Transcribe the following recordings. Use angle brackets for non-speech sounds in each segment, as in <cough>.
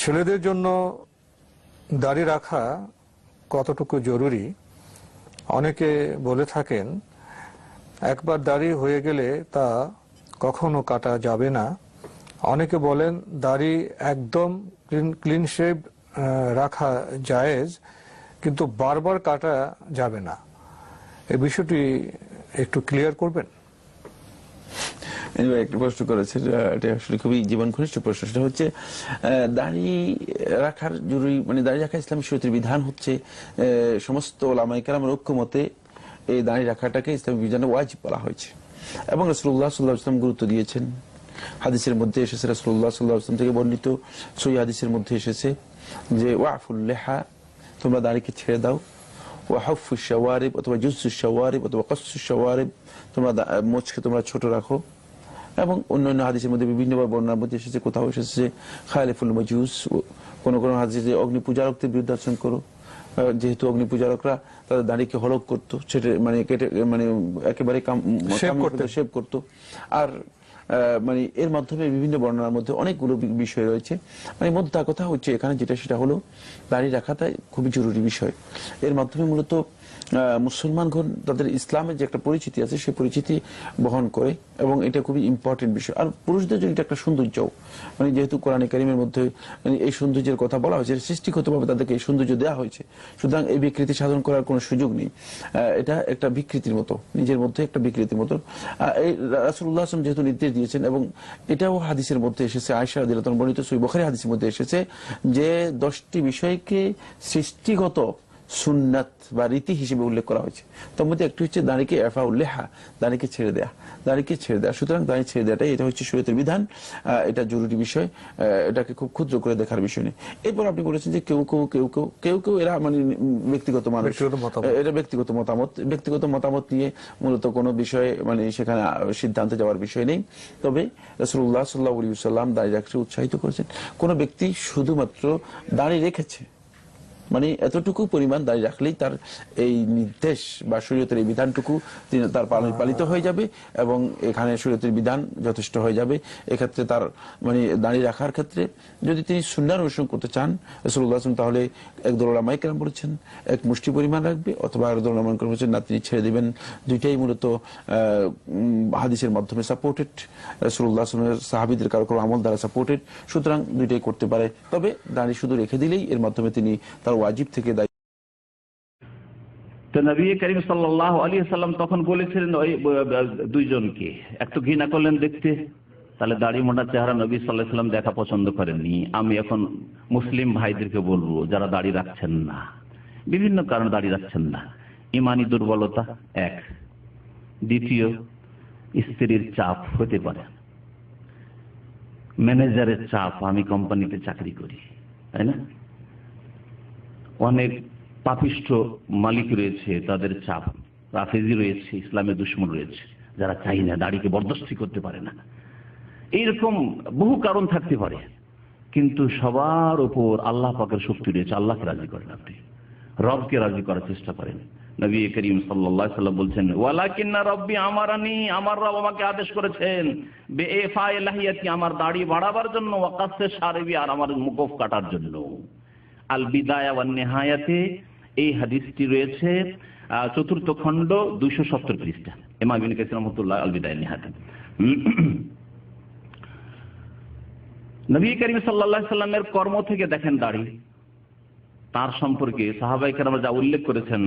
ছেলেদের জন্য দাড়ি রাখা কতটুকু জরুরি? অনেকে বলে থাকেন, একবার দাড়ি হয়ে গেলে তা কখনো কাটা যাবে না। অনেকে বলেন, দাড়ি একদম ক্লিন শেভ রাখা জায়েজ, কিন্তু বারবার কাটা যাবে না। এই বিষয়টি একটু ক্লিয়ার করবেন? একটা প্রশ্ন করেছে এটা আসলে খুবই জীবন ঘনিষ্ঠ প্রশ্ন। সেটা হচ্ছে দাড়ি রাখার জরুরি মানে দাড়ি রাখা ইসলাম শরীয়তের বিধান হচ্ছে সমস্ত ওলামাই কালামের ঐক্যমতে এই দাড়ি রাখাটাকে ইসলামী বিধানে ওয়াজিব বলা হয়েছে। এবং রসুল্লাহ সাল্লাহ ইসলাম গুরুত্ব দিয়েছেন। হাদিসের মধ্যে এসেছে রসুল্লাহ সাল্লাহ ইসলাম থেকে বর্ণিত সই হাদিসের মধ্যে এসেছে যে ওয়াফুল্লেহা তোমরা দাড়িকে ছেড়ে দাও। ওয়াহফু শাওয়ারিব, অথবা জুসু শাওয়ারিব, অথবা কসু শাওয়ারিব, তোমরা মোচকে তোমরা ছোট রাখো। এবং অন্যান্য হাদিসের মধ্যে বিভিন্ন বর্ণনার মধ্যে এসেছে কোথাও এসেছে খায়ালিফুল মজুস কোন কোনো হাদিসে অগ্নি পূজারকদের বিরুদ্ধে আচরণ করো যেহেতু অগ্নি পূজারকরা তাদের দাড়িকে হলক করতো সেটা মানে কেটে মানে একেবারে। শেভ করতো আর মানে এর মাধ্যমে বিভিন্ন বর্ণনার মধ্যে অনেকগুলো বিষয় রয়েছে। মানে মোদ্দা কথা হচ্ছে এখানে যেটা সেটা হলো দাড়ি রাখাটা খুবই জরুরি বিষয়। এর মাধ্যমে মূলত মুসলমানগণ তাদের ইসলামের যে একটা পরিচিতি আছে, সেই পরিচিতি বহন করে এবং এটা খুবই ইম্পর্টেন্ট বিষয়। আর পুরুষদের জন্য এটা একটা সৌন্দর্য। মানে যেহেতু কোরআনে কারিমের মধ্যে মানে এই সৌন্দর্যের কথা বলা হয়েছে সৃষ্টিগতভাবে তাদেরকে এই সৌন্দর্য দেওয়া হয়েছে। সুতরাং এই বিকৃতি সাধন করার কোনো সুযোগ নেই। এটা একটা বিকৃতির মতো, নিজের মধ্যে একটা বিকৃতির মতো। এই রাসুল্লাহ আসলাম যেহেতু নির্দেশ দিয়েছেন এবং এটাও হাদিসের মধ্যে এসেছে আয়সা দিলাতন বর্ণিত সই বখারি হাদিসের মধ্যে এসেছে যে দশটি বিষয়কে সৃষ্টিগত সুন্নাত বা রীতি হিসেবে উল্লেখ করা হয়েছে। তার মধ্যে একটি হচ্ছে দাঁড়িকে এফা উল্লেহা দাঁড়িকে ছেড়ে দেয়া। দাঁড়িকে ছেড়ে দেয়া সুতরাং দাঁড়ি ছেড়ে দেওয়াটাই এটা হচ্ছে শরীয়তের বিধান। এটা জরুরি বিষয়। এটাকে খুব ক্ষুদ্র করে দেখার বিষয় নেই। এরপর আপনি বলেছেন যে কেউ কেউ কেউ কেউ কেউ কেউ এরা মানে ব্যক্তিগত মানুষ। এটা ব্যক্তিগত মতামত। ব্যক্তিগত মতামত নিয়ে মূলত কোনো বিষয়ে মানে সেখানে সিদ্ধান্তে যাওয়ার বিষয় নেই। তবে রসুল্লাহ সাল্লাহ সাল্লাম দাঁড়িয়ে রাখতে উৎসাহিত করেছেন। কোনো ব্যক্তি শুধুমাত্র দাঁড়িয়ে রেখেছে মানে এতটুকু পরিমাণ দাঁড়িয়ে রাখলেই তার এই নির্দেশ বা শরীয়তের এই বিধানটুকু তার পালন পালিত হয়ে যাবে এবং এখানে শরীয়তের বিধান যথেষ্ট হয়ে যাবে। এক্ষেত্রে তার মানে দাঁড়িয়ে রাখার ক্ষেত্রে যদি তিনি সুন্নার অনুসরণ করতে চান রসুল্লাহ আসলাম তাহলে একদল ওলামাই কেরাম বলেছেন এক মুষ্টি পরিমাণ রাখবে অথবা একদল ওলামাই কেরাম বলেছেন না তিনি ছেড়ে দিবেন। দুইটাই মূলত হাদিসের মাধ্যমে সাপোর্টেড রসুল্লাহ আসলামের সাহাবিদের কারও কারও আমল দ্বারা সাপোর্টেড সুতরাং দুইটাই করতে পারে। তবে দাঁড়িয়ে শুধু রেখে দিলেই এর মাধ্যমে তিনি তার ওয়াজিব থেকে দায়ী। তো করিম সাল্লাহ আলী সাল্লাম তখন বলেছিলেন, ওই দুইজনকে। একটু ঘৃণা করলেন দেখতে, তাহলে দাড়ি মোটা চেহারা নবী দেখা পছন্দ করেননি। আমি এখন মুসলিম ভাইদেরকে বলব, যারা দাড়ি রাখছেন না। বিভিন্ন কারণে দাড়ি রাখছেন না। ইমানি দুর্বলতা, এক। দ্বিতীয়, স্ত্রীর চাপ হতে পারে। ম্যানেজারের চাপ, আমি কোম্পানিতে চাকরি করি, তাই না? অনেক পাপিষ্ঠ মালিক রয়েছে, তাদের চাপ। রাফেজি রয়েছে, ইসলামের দুশ্মন রয়েছে, যারা চাই না, দাড়িকে বরদস্তি করতে পারে না। এইরকম বহু কারণ থাকতে পারে, কিন্তু সবার উপর আল্লাহ পাকের শক্তি রয়েছে, আল্লাহকে রাজি করেন আপনি। রবকে রাজি করার চেষ্টা করেন। নবী করিম সাল্লাহ সাল্লাম বলছেন, ওয়ালাকিন্না রব্বি আমারানি, আমার রব আমাকে আদেশ করেছেন বে এফাইলাহিয়াতি আমার দাড়ি বাড়াবার জন্য ওয়াকাসে সারবি আর আমার মুকফ কাটার জন্য। আল বিদায়া নেহায়াতে এই হাদিসটি রয়েছে চতুর্থ খণ্ড দুইশো সত্তর পৃষ্ঠা। এমা বিন রহমতুল্লাহ আল বিদায় নেহাতে <clears throat> নবী করিম সাল্লামের কর্ম থেকে দেখেন দাড়ি। তার সম্পর্কে সাহাবাই কেরাম যা উল্লেখ করেছেন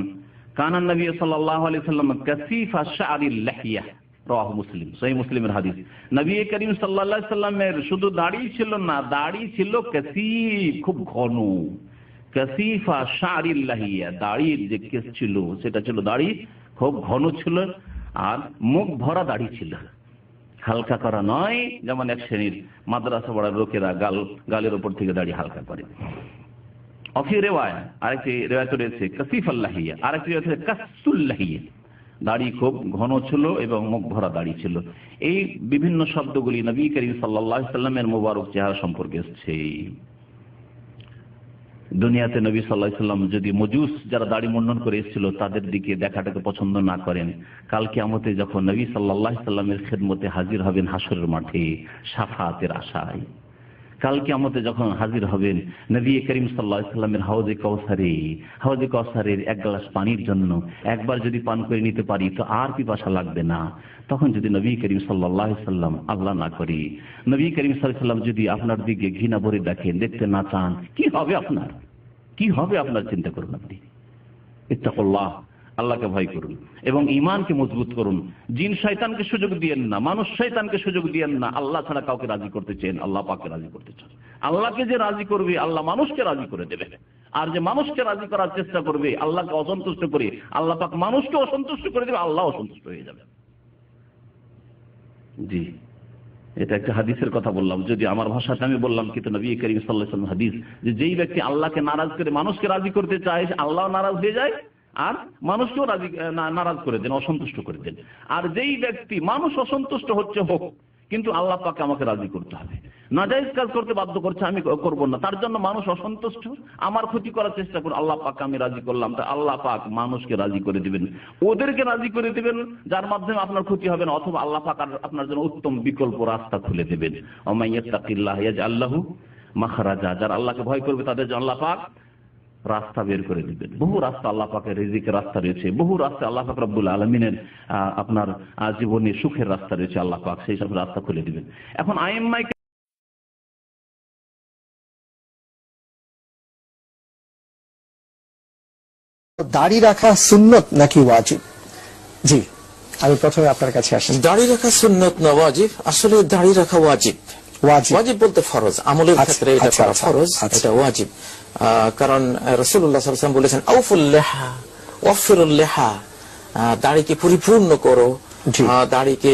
কানান নবী সাল্লাহ আলি সাল্লাম কাসিফ আশারিল লাহিয়া মুসলিম সহি মুসলিমের হাদিস। নবী করিম সাল্লাহ সাল্লামের শুধু দাড়ি ছিল না, দাড়ি ছিল কাসিফ, খুব ঘন। কাসিফা শাড়িল্লাহিয়া দাড়ির যে কেস ছিল, সেটা ছিল দাড়ি, খুব ঘন ছিল, আর মুখ ভরা দাড়ি ছিল। হালকা করা নয়, যেমন এক শ্রেণির মাদ্রাসা পড়ার লোকেরা গাল, গালের উপর থেকে দাড়ি হালকা করে। অফি রেওয়ায়, আরেকটি রেওয়ায়ত রয়েছে কাসিফ আল্লাহিয়া আরেকটি রয়েছে কাসুল্লাহিয়া দাড়ি খুব ঘন ছিল এবং মুখ ভরা দাড়ি ছিল। এই বিভিন্ন শব্দগুলি নবী করিম সাল্লাহ সাল্লামের মোবারক চেহারা সম্পর্কে এসছে। দুনিয়াতে নবী সাল্লাহ সাল্লাম যদি মজুস যারা দাড়ি মন্ডন করে এসেছিল, তাদের দিকে দেখাটাকে পছন্দ না করেন। কালকে আমতে যখন নবী সাল্লাহ সাল্লামের খেদমতে হাজির হবেন হাসরের মাঠে, সাফাতের আশায়। কালকে আমাদের যখন হাজির হবেন, নবী করিম সাল্লাহ সাল্লামের হাউজে কৌসারে হাউজে কৌসারের এক গ্লাস পানির জন্য একবার যদি পান করে নিতে পারি, তো আর পিপাসা লাগবে না। তখন যদি নবী করিম সাল্লাহ সাল্লাম আল্লাহ না করি, নবী করিম সাল্লাম যদি আপনার দিকে ঘৃণা ভরে দেখেন, দেখতে না চান, কি হবে আপনার? কি হবে আপনার? চিন্তা করুন আপনি। ইত্তাকুল্লাহ। আল্লাহকে ভয় করুন এবং ইমানকে মজবুত করুন। জিন শয়তানকে সুযোগ দিয়েন না, মানুষ শয়তানকে সুযোগ দিয়েন না। আল্লাহ ছাড়া কাউকে রাজি করতে চেন আল্লাহ পাককে রাজি করতে চান। আল্লাহকে যে রাজি করবে, আল্লাহ মানুষকে রাজি করে দেবে। আর যে মানুষকে রাজি করার চেষ্টা করবে, আল্লাহকে অসন্তুষ্ট করে, আল্লাহ পাক মানুষকে অসন্তুষ্ট করে দেবে, আল্লাহ অসন্তুষ্ট হয়ে যাবে। জি, এটা একটা হাদিসের কথা বললাম। যদি আমার ভাষাতে আমি বললাম, কিন্তু নবী করিম সাল্লাহ হাদিস যে যেই ব্যক্তি আল্লাহকে নারাজ করে মানুষকে রাজি করতে চায়, আল্লাহ নারাজ হয়ে যায়। আর মানুষকেও রাজি নারাজ করে দেন, অসন্তুষ্ট করে দেন। আর যেই ব্যক্তি, মানুষ অসন্তুষ্ট হচ্ছে, হোক, কিন্তু আল্লাহ পাকে আমাকে রাজি করতে হবে। নাজাইজ কাজ করতে বাধ্য করছে, আমি করব না। তার জন্য মানুষ অসন্তুষ্ট, আমার ক্ষতি করার চেষ্টা করুন। আল্লাহ পাক আমি রাজি করলাম, তা আল্লাহ পাক মানুষকে রাজি করে দিবেন। ওদেরকে রাজি করে দিবেন, যার মাধ্যমে আপনার ক্ষতি হবে না, অথবা আল্লাহ পাক আপনার জন্য উত্তম বিকল্প রাস্তা খুলে দেবেন। ইয়াজআল্লাহু মাখরাজা, যারা আল্লাহকে ভয় করবে, তাদের জন্য আল্লাহ পাক রাস্তা বের করে দিবেন। বহু রাস্তা আল্লাহ পাকের রিজিকের রাস্তা রয়েছে। বহু রাস্তা আল্লাহ পাক রব্বুল আলমিনের আপনার জীবনে সুখের রাস্তা রয়েছে আল্লাহ পাক সেই সব রাস্তা খুলে দিবেন। এখন আইএমআই দাড়ি রাখা সুন্নত নাকি ওয়াজিব? জি আমি প্রথমে আপনার কাছে আসি। দাড়ি রাখা সুন্নত না ওয়াজিব? আসলে দাড়ি রাখা ওয়াজিব। ওয়াজিব। বলতে ফরজ। আমলের আচ্ছা, ক্ষেত্রে এটা আচ্ছা, করা আচ্ছা, ফরজ। এটা ওয়াজিব। কারণ রসুল্লাহ সাল্লাম বলেছেন দাড়িকে পরিপূর্ণ করো দাড়িকে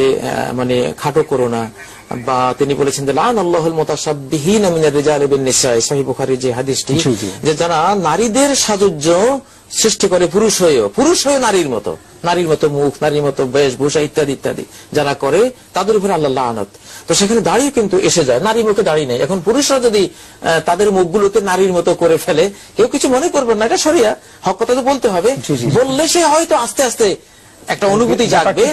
মানে খাটো করো না। বা তিনি বলেছেন লান আল্লাহুল নিসাই সহিহ বুখারীর যে হাদিসটি। যে যারা নারীদের সাজুজ্য সৃষ্টি করে পুরুষ হয়েও পুরুষ হয়ে নারীর মতো নারীর মতো মুখ নারীর মতো বেশভূষা ইত্যাদি ইত্যাদি যারা করে তাদের উপর আল্লাহ আনত তো সেখানে দাঁড়িয়ে কিন্তু এসে যায় নারী মুখে দাঁড়িয়ে নেই। এখন পুরুষরা যদি তাদের মুখগুলোকে নারীর মতো করে ফেলে কেউ কিছু মনে করবেন না এটা সরিয়া হক কথা তো বলতে হবে। বললে সে হয়তো আস্তে আস্তে একটা অনুভূতি জাগবে।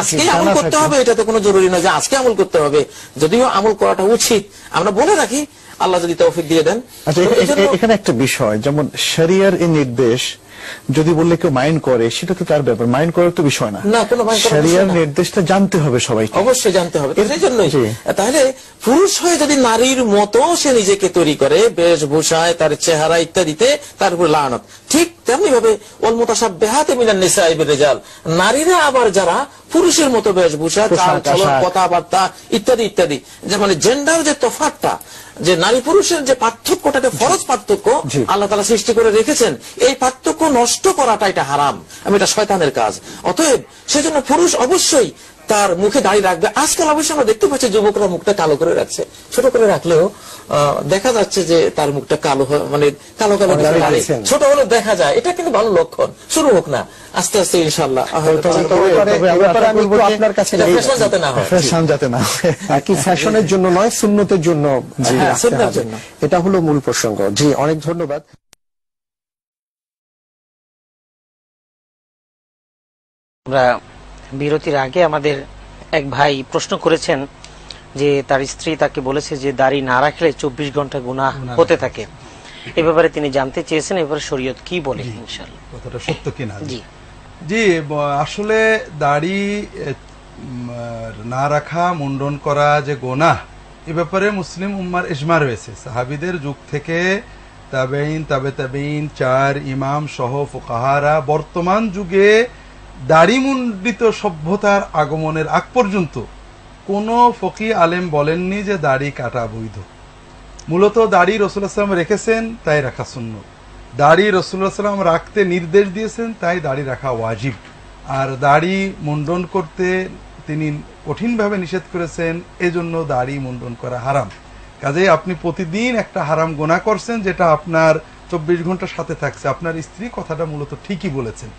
আজকে আমল করতে হবে এটা তো কোনো জরুরি না যে আজকে আমল করতে হবে। যদিও আমল করাটা উচিত। আমরা বলে রাখি আল্লাহ যদি তৌফিক দিয়ে দেন। আচ্ছা এখানে একটা বিষয় যেমন শরিয়ার এই নির্দেশ যদি বললে কেউ মাইন্ড করে সেটা তো তার ব্যাপার। মাইন্ড করার তো বিষয় না। না, কোনো শরিয়ার নির্দেশটা জানতে হবে সবাইকে। অবশ্যই জানতে হবে। সেই জন্যই তাহলে পুরুষ হয়ে যদি নারীর মতো সে নিজেকে তৈরি করে বেশভূষায় তার চেহারা ইত্যাদিতে তার উপর লানত। ঠিক তেমনি ভাবে অলমতাসাব বেহাতে মিলান নিসাইবের রেজাল নারীরা আবার যারা পুরুষের মতো বেশভূষা কথাবার্তা ইত্যাদি ইত্যাদি যে মানে জেন্ডার যে তফাতটা যে নারী পুরুষের যে পার্থক্যটাকে ফরজ পার্থক্য আল্লাহ তালা সৃষ্টি করে রেখেছেন এই পার্থক্য নষ্ট করাটা এটা হারাম। আমি এটা শয়তানের কাজ। অতএব সেজন্য পুরুষ অবশ্যই তার মুখে দাঁড়িয়ে রাখবে। আজকাল অবশ্যই আমরা দেখতে পাচ্ছি যুবকরা মুখটা কালো করে রাখছে। ছোট করে রাখলেও আহ, দেখা যাচ্ছে যে তার মুখটা কালো মানে কালো কালো। ছোট হলে দেখা যায়। এটা কিন্তু ভালো লক্ষণ। শুরু হোক না। আস্তে আস্তে ইনশাল্লাহ আপনার কাছে যাতে না হয়। ফ্যাশন যাতে না হয়। কি ফ্যাশনের জন্য নয় সুন্নতের হ্যাঁ, হবে। জন্য। এটা হলো মূল প্রসঙ্গ। জি অনেক ধন্যবাদ। আমরা বিরতির আগে আমাদের এক ভাই প্রশ্ন করেছেন যে তার স্ত্রী তাকে বলেছে যে দাড়ি না রাখলে চব্বিশ ঘণ্টা গুণা হতে থাকে। এ ব্যাপারে তিনি জানতে চেয়েছেন এবারে শরীয়ত কি বলে কথাটা সত্য কিনা? জি। জি আসলে দাড়ি না রাখা মুন্ডন করা যে গোনা এ ব্যাপারে মুসলিম উম্মার ইজমা রয়েছে। সাহাবিদের যুগ থেকে তাবেইন তাবে তাবেইন চার ইমাম সহ ফুকাহারা বর্তমান যুগে দাড়ি মুন্ডিত সভ্যতার আগমনের আগ পর্যন্ত কোনো ফকি আলেম বলেননি যে দাড়ি কাটা বৈধ। মূলত দাড়ি রসুল্লাহ সাল্লাম রেখেছেন, তাই রাখা শূন্য দাড়ি রসুল্লাহ সাল্লাম রাখতে নির্দেশ দিয়েছেন, তাই দাড়ি রাখা ওয়াজিব। আর দাড়ি মুন্ডন করতে তিনি কঠিনভাবে নিষেধ করেছেন, এজন্য দাড়ি মুন্ডন করা হারাম। কাজেই আপনি প্রতিদিন একটা হারাম গোনা করছেন, যেটা আপনার চব্বিশ ঘণ্টা সাথে থাকছে। আপনার স্ত্রী কথাটা মূলত ঠিকই বলেছেন।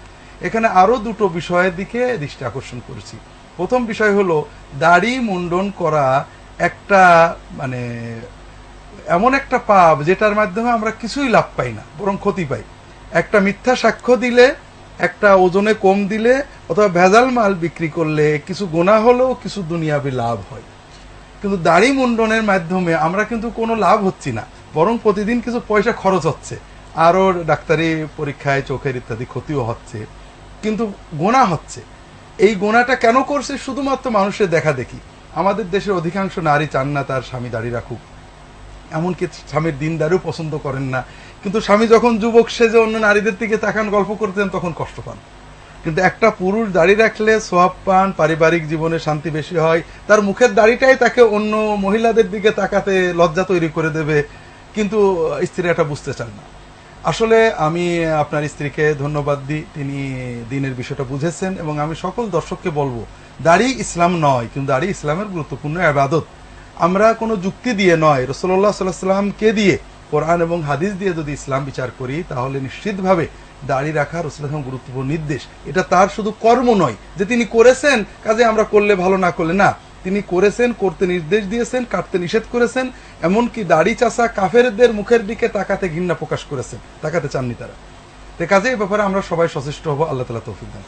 এখানে আরও দুটো বিষয়ের দিকে দৃষ্টি আকর্ষণ করেছি। প্রথম বিষয় হলো, দাড়ি মুন্ডন করা একটা মানে এমন একটা পাপ যেটার মাধ্যমে আমরা কিছুই লাভ পাই না, বরং ক্ষতি পাই। একটা মিথ্যা সাক্ষ্য দিলে, একটা ওজনে কম দিলে, অথবা ভেজাল মাল বিক্রি করলে কিছু গোনা হলেও কিছু দুনিয়াবি লাভ হয়। কিন্তু দাড়ি মুন্ডনের মাধ্যমে আমরা কিন্তু কোনো লাভ হচ্ছি না, বরং প্রতিদিন কিছু পয়সা খরচ হচ্ছে। আরও ডাক্তারি পরীক্ষায়, চোখের ইত্যাদি ক্ষতিও হচ্ছে। কিন্তু গোনা হচ্ছে। এই গোনাটা কেন করছে শুধুমাত্র মানুষের দেখা দেখি। আমাদের দেশের অধিকাংশ নারী চান না তার স্বামী দাড়ি রাখুক। এমনকি স্বামীর দিনদারও পছন্দ করেন না। কিন্তু স্বামী যখন যুবক সেজে অন্য নারীদের দিকে তাকান, গল্প করতেন, তখন কষ্ট পান। কিন্তু একটা পুরুষ দাড়ি রাখলে সোয়াব পান, পারিবারিক জীবনে শান্তি বেশি হয়, তার মুখের দাড়িটাই তাকে অন্য মহিলাদের দিকে তাকাতে লজ্জা তৈরি করে দেবে। কিন্তু স্ত্রী এটা বুঝতে চান না। আসলে আমি আপনার স্ত্রীকে ধন্যবাদ দিই, তিনি দিনের বিষয়টা বুঝেছেন এবং আমি সকল দর্শককে বলব, দাড়ি ইসলাম নয়, কিন্তু দাড়ি ইসলামের গুরুত্বপূর্ণ আবাদত। আমরা কোনো যুক্তি দিয়ে নয় রসল্লাহ সাল্লামকে দিয়ে কোরআন এবং হাদিস দিয়ে যদি ইসলাম বিচার করি, তাহলে নিশ্চিতভাবে দাড়ি রাখা রসুলাম গুরুত্বপূর্ণ নির্দেশ। এটা তার শুধু কর্ম নয়, যে তিনি করেছেন, কাজে আমরা করলে ভালো, না করলে না। তিনি করেছেন, করতে নির্দেশ দিয়েছেন কাটতে নিষেধ করেছেন, এমনকি দাড়ি চাষা কাফেরদের মুখের দিকে তাকাতে ঘৃণা প্রকাশ করেছেন, তাকাতে চাননি তারা তে কাজে এই ব্যাপারে আমরা সবাই সচেষ্ট হব, আল্লাহ তালা তৌফিক দান।